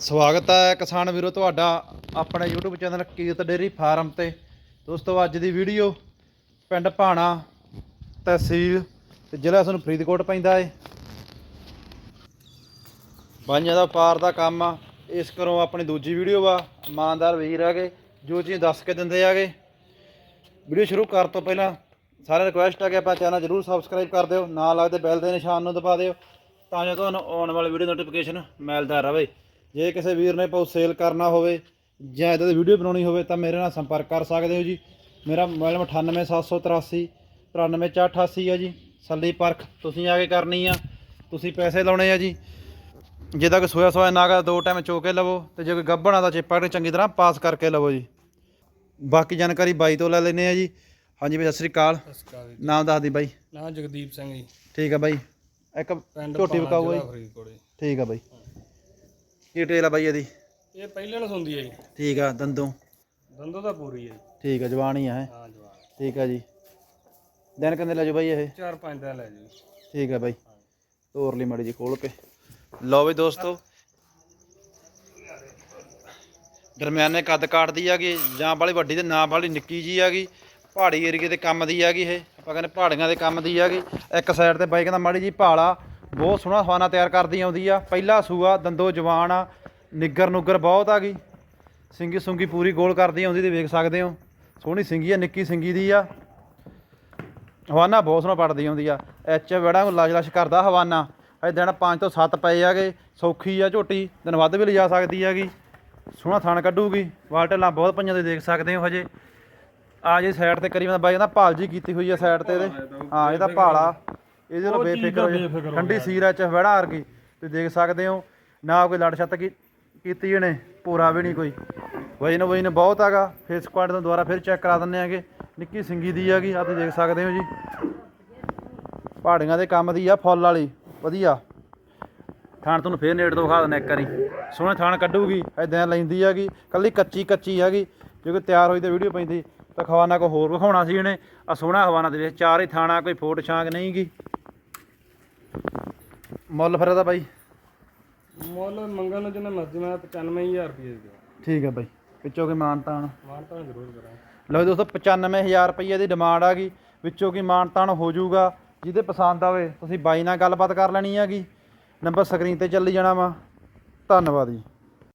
ਸਵਾਗਤ ਹੈ ਕਿਸਾਨ ਵੀਰੋ ਤੁਹਾਡਾ ਆਪਣੇ YouTube channel Kirat dairy farm ਤੇ। ਦੋਸਤੋ, ਅੱਜ ਦੀ ਵੀਡੀਓ ਪਿੰਡ ਭਾਣਾ ਤਹਿਸੀਲ ਤੇ ਜ਼ਿਲ੍ਹਾ ਸਾਨੂੰ ਫਰੀਦਕੋਟ ਪੈਂਦਾ ਏ। ਬਾਈਆਂ ਦਾ ਪਾਰ ਦਾ ਕੰਮ ਆ, ਇਸ ਕਰੋ ਆਪਣੀ ਦੂਜੀ ਵੀਡੀਓ ਵਾ, ਇਮਾਨਦਾਰ ਵੀਰ ਹੈਗੇ, ਜੋ ਚੀਜ਼ ਦੱਸ ਕੇ ਦਿੰਦੇ ਹੈਗੇ। ਵੀਡੀਓ ਸ਼ੁਰੂ ਕਰਨ ਤੋਂ ਪਹਿਲਾਂ ਸਾਰਿਆਂ ਨੂੰ ਰਿਕੁਐਸਟ ਆ ਕਿ ਆਪਾਂ ਚੈਨਲ ਜਰੂਰ ਸਬਸਕ੍ਰਾਈਬ ਕਰ ਦਿਓ, ਨਾਲ ਲੱਗਦੇ ਬੈਲ ਦੇ ਨਿਸ਼ਾਨ ਨੂੰ ਦਬਾ ਦਿਓ, ਤਾਂ ਜੋ ਤੁਹਾਨੂੰ ਆਉਣ ਵਾਲੀ ਵੀਡੀਓ ਨੋਟੀਫਿਕੇਸ਼ਨ ਮਿਲਦਾ ਰਹੇ। ਜੇ ਕਿਸੇ ਵੀਰ ਨੇ ਪਾਉ ਸੇਲ ਕਰਨਾ ਹੋਵੇ ਜਾਂ ਇਦਾਂ ਦੀ ਵੀਡੀਓ ਬਣਾਉਣੀ ਹੋਵੇ ਤਾਂ ਮੇਰੇ ਨਾਲ ਸੰਪਰਕ ਕਰ ਸਕਦੇ ਹੋ ਜੀ। ਮੇਰਾ ਮੋਬਾਈਲ 98783 93488 ਹੈ ਜੀ। ਸੱਲੀ ਪਰਖ ਤੁਸੀਂ ਆ ਕੇ ਕਰਨੀ ਆ ਤੁਸੀਂ ਪੈਸੇ ਲਾਉਣੇ ਆ ਜੀ। ਜੇ ਤਾਂ ਕੋਈ ਸੋਇਆ ਸੋਇਆ ਨਾਗਾ ਦੋ ਟਾਈਮ ਚੋ ਕੇ ਲਵੋ ਤੇ ਜੇ ਕੋਈ ਗੱਭਣਾ ਦਾ ਚੇਪਾ ਚੰਗੀ ਤਰ੍ਹਾਂ ਪਾਸ ਕਰਕੇ ਲਵੋ ਜੀ। ਬਾਕੀ ਜਾਣਕਾਰੀ ਬਾਈ ਤੋਂ ਲੈ ਲੈਨੇ ਆ ਜੀ। ਹਾਂਜੀ ਬਾਈ ਸਤਿ ਸ੍ਰੀ ਅਕਾਲ। ਸਤਿ ਸ਼੍ਰੀ ਅਕਾਲ ਜੀ। ਨਾਮ ਦੱਸ ਦੀ ਬਾਈ। ਨਾਂ ਜਗਦੀਪ ਸਿੰਘ ਜੀ। ਠੀਕ ਆ ਬਾਈ। ਇੱਕ ਝੋਟੀ ਫਰੀਦਕੋਟ ਜੀ। ਠੀਕ ਆ ਬਾਈ। ਕੀ ਟੇਲ ਆ ਬਾਈ ਇਹਦੀ? ਇਹ ਪਹਿਲਾਂ ਨੂੰ ਹੁੰਦੀ ਹੈ ਜੀ। ਠੀਕ ਆ ਦੰਦੋਂ? ਦੰਦੋਂ ਤਾਂ ਪੂਰੀ ਹੈ ਜੀ। ਠੀਕ ਆ ਜਵਾਨੀ ਆ ਹੈ ਹਾਂ ਜਵਾਨ। ਠੀਕ ਆ ਜੀ। ਦਿਨ ਕਿੰਨੇ ਲੈ ਜਾਓ ਬਾਈ ਇਹ? ਚਾਰ ਪੰਜ ਦਿਨ ਲੈ ਜੀ। ਠੀਕ ਆ ਬਾਈ। ਤੋਰ ਲਈ ਮੜੀ ਜੀ ਖੋਲ ਕੇ। ਲਓ ਵੀ ਦੋਸਤੋ। ਦਰਮਿਆਨੇ ਕੱਦ ਕਾਟਦੀ ਹੈਗੀ ਜਾਂ ਬਾਲੀ ਵੱਡੀ ਤੇ ਨਾ ਬਾਲੀ ਨਿੱਕੀ ਜੀ ਹੈਗੀ ਪਹਾੜੀ ਏਰੀਏ ਦੇ ਕੰਮ ਦੀ ਹੈਗੀ ਇਹ। ਆਪਾਂ ਕਹਿੰਦੇ ਪਹਾੜੀਆਂ ਦੇ ਕੰਮ ਦੀ ਹੈਗੀ ਇੱਕ ਸਾਈਡ ਤੇ ਬਾਈ ਕਹਿੰਦਾ ਮਾੜੀ ਜੀ ਭਾਲਾ। ਬਹੁਤ ਸੋਹਣਾ ਖਾਣਾ ਤਿਆਰ ਕਰਦੀ ਆਉਂਦੀ ਆ। ਪਹਿਲਾ ਸੂਆ, ਦੰਦੋ ਜਵਾਨ ਆ। ਨਿੱਗਰ ਨੁੱਗਰ ਬਹੁਤ ਆ ਹੈਗੀ ਸਿੰਗੀ ਸੁੰਗੀ ਪੂਰੀ ਗੋਲ ਕਰਦੀ ਆਉਂਦੀ ਤੇ ਵੇਖ ਸਕਦੇ ਹੋ। ਸੋਹਣੀ ਸਿੰਗੀ ਆ, ਨਿੱਕੀ ਸਿੰਗੀ ਦੀ ਆ। ਹਵਾਨਾ ਬਹੁਤ ਸੋਹਣਾ ਪੜਦੀ ਆਉਂਦੀ ਆ। ਐਚ ਵੜਾ ਨੂੰ ਲਸ਼ ਲਸ਼ ਕਰਦਾ ਹਵਾਨਾ। ਅਜੇ ਦਿਨ 5 ਤੋਂ 7 ਪਏ ਆਗੇ। ਸੌਖੀ ਆ ਝੋਟੀ। ਦਿਨ ਵੱਧ ਵੀ ਲਿਜਾ ਸਕਦੀ ਹੈਗੀ। ਸੋਹਣਾ ਥਣ ਕੱਢੂਗੀ। ਵਾਲਟਲਾਂ ਬਹੁਤ ਪਈਆਂ ਦੇ ਦੇਖ ਸਕਦੇ ਹੋ ਹਜੇ। ਆ ਜੇ ਸਾਈਡ ਤੇ ਕਰੀ ਮੈਂ ਬਾਈ, ਕਹਿੰਦਾ ਭਾਲ ਜੀ ਕੀਤੀ ਹੋਈ ਆ ਸਾਈਡ ਤੇ ਇਹਦੇ। ਹਾਂ, ਇਹਦਾ ਭਾਲਾ ਇਹਦੇ ਨਾਲ ਬੇਫਿਕਰ ਹੋ ਜਾ। ਠੰਡੀ ਸੀਰ ਐਚ ਵੜਾ ਵਰਗੀ ਤੁਸੀਂ ਦੇਖ ਸਕਦੇ ਹੋ ਨਾ ਕੋਈ ਲੜ ਛੱਤ ਕੀ ਕੀਤੀ ਇਹਨੇ ਪੂਰਾ ਵੀ ਨਹੀਂ ਕੋਈ। ਵਜਨ ਵਜਨ ਬਹੁਤ ਹੈਗਾ ਫੇਸ ਕੁਆਡ ਤੋਂ ਦੁਬਾਰਾ ਫਿਰ ਚੈੱਕ ਕਰਾ ਦਿੰਦੇ ਆਗੇ ਨਿੱਕੀ ਸਿੰਗੀ ਦੀ ਹੈਗੀ ਆ ਤੁਸੀਂ ਦੇਖ ਸਕਦੇ ਹੋ ਜੀ। ਪਹਾੜੀਆਂ ਦੇ ਕੰਮ ਦੀ ਆ ਫੁੱਲ ਵਾਲੀ ਵਧੀਆ। ਥਾਣ ਤੁਹਾਨੂੰ ਫੇਰ ਨੇੜ ਤੋਂ ਵਿਖਾ ਦਿੰਦੇ ਇੱਕ ਵਾਰੀ। ਸੋਹਣੇ ਥਾਣ ਕੱਢੂਗੀ ਐਦਾਂ ਲੈਂਦੀ ਹੈਗੀ ਕੱਲੀ ਕੱਚੀ ਕੱਚੀ ਹੈਗੀ। ਜੇ ਕੋਈ ਤਿਆਰ ਹੋਈ ਤੇ ਵੀਡੀਓ ਪੈਂਦੀ ਤਾਂ ਖਵਾਨਾ ਕੋ ਹੋਰ ਵਿਖਾਉਣਾ ਸੀ ਇਹਨੇ। ਆ ਸੋਹਣਾ ਹਵਾਨਾ ਦੇ ਵਿੱਚ ਚਾਰ ਹੀ ਥਾਣਾ ਕੋਈ ਫੋਟ ਛਾਂਗ ਨਹੀਂਗੀ। ਮੁੱਲ ਫਿਰ ਇਹਦਾ ਬਾਈ? ਮੁੱਲ ਮੰਗਣ ਨੂੰ ਜਿੰਨਾ ਮਰਜ਼ੀ ਮੈਂ 95000 ਰੁਪਏ ਦੇ ਠੀਕ ਹੈ ਬਾਈ। ਵਿੱਚੋਂ ਕੀ ਮਾਨਤਾਨ ਮਾਨ ਤਾਂ ਜ਼ਰੂਰ ਕਰਾਂਗੇ ਲਓ ਦੋਸਤੋ 95000 ਰੁਪਏ ਦੀ ਡਿਮਾਂਡ ਆ ਗਈ। ਵਿੱਚੋਂ ਕੀ ਮਾਨਤਾਨ ਹੋ ਜਾਊਗਾ? ਜਿਹਦੇ ਪਸੰਦ ਆਵੇ ਤੁਸੀਂ ਬਾਈ ਨਾਲ ਗੱਲਬਾਤ ਕਰ ਲੈਣੀ ਹੈਗੀ। ਨੰਬਰ ਸਕਰੀਨ ਤੇ ਚੱਲੀ ਜਾਣਾ ਵਾ। ਧੰਨਵਾਦ ਜੀ।